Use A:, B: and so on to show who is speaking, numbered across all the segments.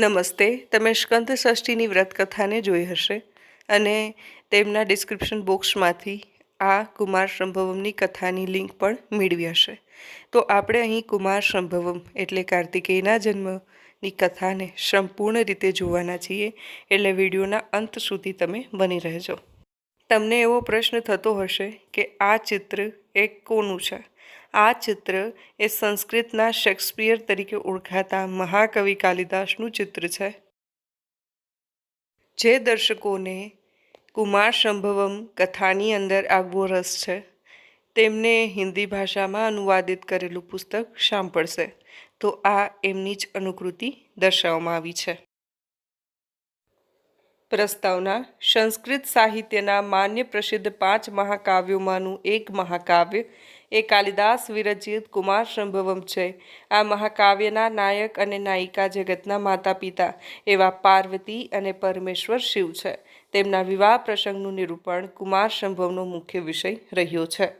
A: નમસ્તે, તમે સ્કંદ ષષ્ઠીની વ્રતકથાને જોઈ હશે અને તેમના ડિસ્ક્રિપ્શન બોક્સમાંથી આ કુમાર સંભવમની કથાની લિંક પણ મેળવી હશે. તો આપણે અહીં કુમાર સંભવમ એટલે કાર્તિકેયના જન્મની કથાને સંપૂર્ણ રીતે જોવાના છીએ એટલે વિડીયોના અંત સુધી તમે બની રહેજો. તમને એવો પ્રશ્ન થતો હશે કે આ ચિત્ર એ કોનું છે? આ ચિત્ર એ સંસ્કૃતના શેક્સપિયર તરીકે ઓળખાતા મહાકવિ કાલિદાસનું ચિત્ર છે. જે દર્શકોને કુમાર સંભવમ કથાની અંદર આગવો રસ છે. તેમને હિન્દી ભાષામાં અનુવાદિત કરેલું પુસ્તક સાંભળશે. તો આ એમની જ અનુકૃતિ દર્શાવવામાં આવી છે. પ્રસ્તાવના, સંસ્કૃત સાહિત્યના માન્ય પ્રસિદ્ધ પાંચ મહાકાવ્યોમાંનું એક મહાકાવ્ય એ કાલિદાસ વિરચિત કુમાર સંભવમ છે. આ મહાકાવ્યના નાયક અને નાયિકા જગતના માતા પિતા એવા પાર્વતી અને પરમેશ્વર શિવ છે. તેમના વિવાહ પ્રસંગનું નિરૂપણ કુમાર સંભવનો મુખ્ય વિષય રહ્યો છે.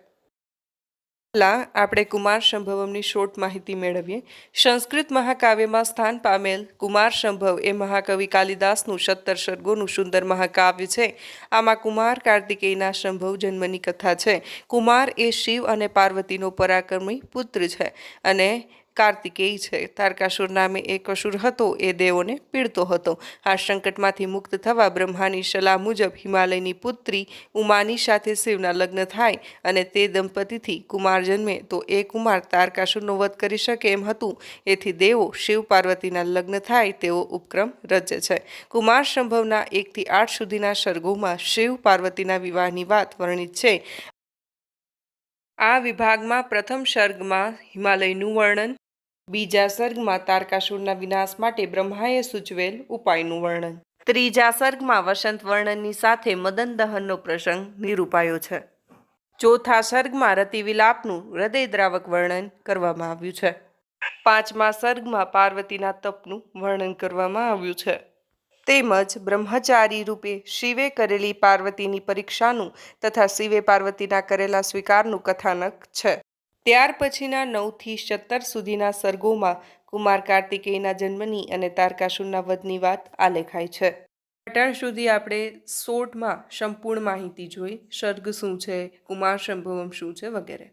A: પહેલાં આપણે કુમાર સંભવમની શોર્ટ માહિતી મેળવીએ. સંસ્કૃત મહાકાવ્યમાં સ્થાન પામેલ કુમાર સંભવ એ મહાકવિ કાલિદાસનું સત્તર સર્ગોનું સુંદર મહાકાવ્ય છે. આમાં કુમાર કાર્તિકેયના સંભવ જન્મની કથા છે. કુમાર એ શિવ અને પાર્વતીનો પરાક્રમી પુત્ર છે અને કાર્તિકેય છે. તારકાસુર નામે એક અસુર હતો, એ દેવોને પીડતો હતો. આ સંકટમાંથી મુક્ત થવા બ્રહ્માની સલાહ મુજબ હિમાલયની પુત્રી ઉમાની સાથે શિવના લગ્ન થાય અને તે દંપતીથી કુમાર જન્મે. તો એ કુમાર તારકાસુરનો વધ કરી શકે એમ હતું. એથી દેવો શિવ પાર્વતીના લગ્ન થાય તેવો ઉપક્રમ રચે છે. કુમાર સંભવના એકથી આઠ સુધીના સર્ગોમાં શિવ પાર્વતીના વિવાહની વાત વર્ણિત છે. આ વિભાગમાં પ્રથમ સર્ગમાં હિમાલયનું વર્ણન બીજા સર્ગમાં તારકાસુરના વિનાશ માટે બ્રહ્માએ સૂચવેલ ઉપાયનું વર્ણન. ત્રીજા સર્ગમાં વસંત વર્ણનની સાથે મદન દહનનો પ્રસંગ નિરૂપાયો છે. ચોથા સર્ગમાં રતિવિલાપનું હૃદયદ્રાવક વર્ણન કરવામાં આવ્યું છે. પાંચમા સર્ગમાં પાર્વતીના તપનું વર્ણન કરવામાં આવ્યું છે. તેમજ બ્રહ્મચારી રૂપે શિવે કરેલી પાર્વતીની પરીક્ષાનું તથા શિવે પાર્વતીના કરેલા સ્વીકારનું કથાનક છે. ત્યાર પછીના નવથી સત્તર સુધીના સર્ગોમાં કુમાર કાર્તિકેયના જન્મની અને તારકાસુરના વધની વાત આલેખાય છે. અટાણ સુધી આપણે સોટમાં સંપૂર્ણ માહિતી જોઈ, સર્ગ શું છે, કુમાર સંભવમ શું છે વગેરે.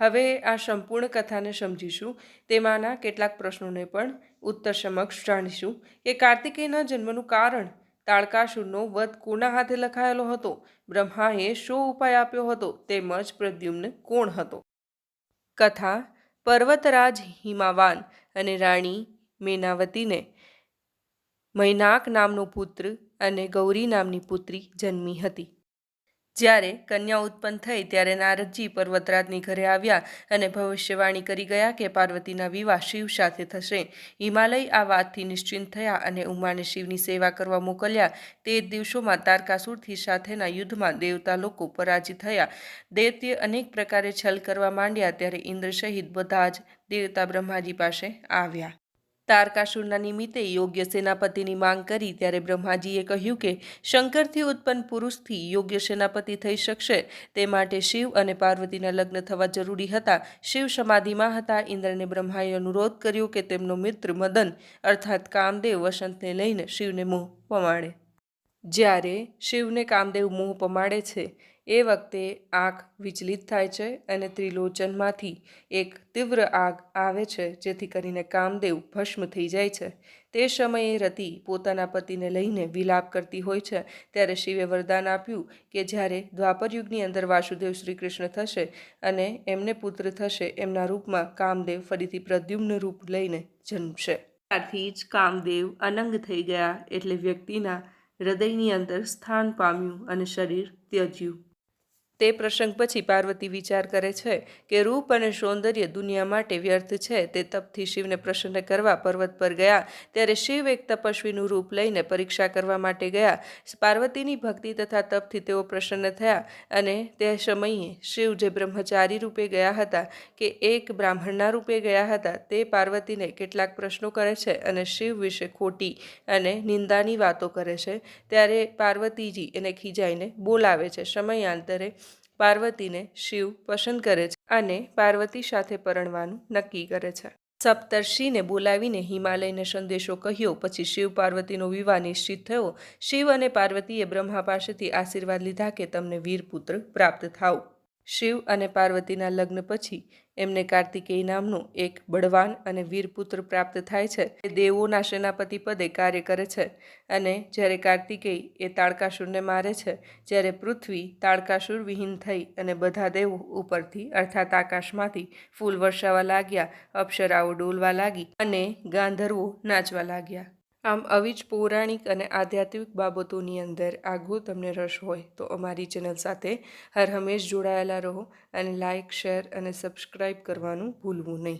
A: હવે આ સંપૂર્ણ કથાને સમજીશું, તેમાંના કેટલાક પ્રશ્નોને પણ ઉત્તર સમક્ષ જાણીશું કે કાર્તિકેયના જન્મનું કારણ તાળકાસુરનો વધ કોના હાથે લખાયેલો હતો, બ્રહ્માએ શો ઉપાય આપ્યો હતો તેમજ પ્રદ્યુમ્ન કોણ હતો? કથા, પર્વતરાજ, હિમાવાન અને રાણી મેનાવતીને મૈનાક નામનો પુત્ર અને ગૌરી નામની પુત્રી જન્મી હતી. જ્યારે કન્યા ઉત્પન્ન થઈ ત્યારે નારદજી પર્વતરાજની ઘરે આવ્યા અને ભવિષ્યવાણી કરી ગયા કે પાર્વતીના વિવાહ શિવ સાથે થશે. હિમાલય આ વાતથી નિશ્ચિંત થયા અને ઉમાને શિવની સેવા કરવા મોકલ્યા. તે દિવસોમાં તારકાસુરથી સાથેના યુદ્ધમાં દેવતા લોકો પરાજિત થયા. દૈત્ય અનેક પ્રકારે છલ કરવા માંડ્યા ત્યારે ઇન્દ્ર સહિત બધા જ દેવતા બ્રહ્માજી પાસે આવ્યા. તારકાસુરના નિમિત્તે યોગ્ય સેનાપતિની માંગ કરી ત્યારે બ્રહ્માજીએ કહ્યું કે શંકરથી ઉત્પન્ન પુરુષથી યોગ્ય સેનાપતિ થઈ શકશે. તે માટે શિવ અને પાર્વતીના લગ્ન થવા જરૂરી હતા. શિવ સમાધિમાં હતા. ઇન્દ્રને બ્રહ્માએ અનુરોધ કર્યો કે તેમનો મિત્ર મદન, અર્થાત કામદેવ વસંતને લઈને શિવને મોહ પમાડે. જ્યારે શિવને કામદેવ મોહ પમાડે છે એ વખતે આંખ વિચલિત થાય છે અને ત્રિલોચનમાંથી એક તીવ્ર આગ આવે છે, જેથી કરીને કામદેવ ભસ્મ થઈ જાય છે. તે સમયે રતિ પોતાના પતિને લઈને વિલાપ કરતી હોય છે. ત્યારે શિવે વરદાન આપ્યું કે જ્યારે દ્વાપરયુગની અંદર વાસુદેવ શ્રી કૃષ્ણ થશે અને એમને પુત્ર થશે, એમના રૂપમાં કામદેવ ફરીથી પ્રદ્યુમ્ન રૂપ લઈને જન્મશે. ત્યારથી જ કામદેવ અનંગ થઈ ગયા એટલે વ્યક્તિના હૃદયની અંદર સ્થાન પામ્યું અને શરીર ત્યજ્યું. તે પ્રસંગ પછી પાર્વતી વિચાર કરે છે કે રૂપ અને સૌંદર્ય દુનિયા માટે વ્યર્થ છે. તે તપથી શિવને પ્રસન્ન કરવા પર્વત પર ગયા. ત્યારે શિવ એક તપસ્વીનું રૂપ લઈને પરીક્ષા કરવા માટે ગયા. પાર્વતીની ભક્તિ તથા તપથી તેઓ પ્રસન્ન થયા અને તે સમયે શિવ જે બ્રહ્મચારી રૂપે ગયા હતા કે એક બ્રાહ્મણના રૂપે ગયા હતા તે પાર્વતીને કેટલાક પ્રશ્નો કરે છે અને શિવ વિશે ખોટી અને નિંદાની વાતો કરે છે. ત્યારે પાર્વતીજી એને ખીજાઈને બોલાવે છે. સમયાંતરે પાર્વતીને શિવ પસંદ કરે છે અને પાર્વતી સાથે પરણવાનું નક્કી કરે છે. સપ્તર્ષિને બોલાવીને હિમાલયને સંદેશો કહ્યો, પછી શિવ પાર્વતીનો વિવાહ નિશ્ચિત થયો. શિવ અને પાર્વતીએ બ્રહ્મા પાસેથી આશીર્વાદ લીધા કે તમને વીરપુત્ર પ્રાપ્ત થાવ. શિવ અને પાર્વતીના લગ્ન પછી એમને કાર્તિકેય નામનો એક બળવાન અને વીરપુત્ર પ્રાપ્ત થાય છે. એ દેવોના સેનાપતિ પદે કાર્ય કરે છે અને જ્યારે કાર્તિકેય એ તાડકાસુરને મારે છે, જ્યારે પૃથ્વી તાડકાસુર વિહીન થઈ અને બધા દેવો ઉપરથી અર્થાત આકાશમાંથી ફૂલ વરસાવા લાગ્યા, અપ્સરાઓ ડોલવા લાગી અને ગાંધર્વો નાચવા લાગ્યા. આમ આવી જ પૌરાણિક અને આધ્યાત્મિક બાબતોની અંદર આગો તમને રસ હોય તો અમારી ચેનલ સાથે હર હંમેશ જોડાયેલા રહો અને લાઇક શેર અને સબસ્ક્રાઈબ કરવાનું ભૂલવું નહીં.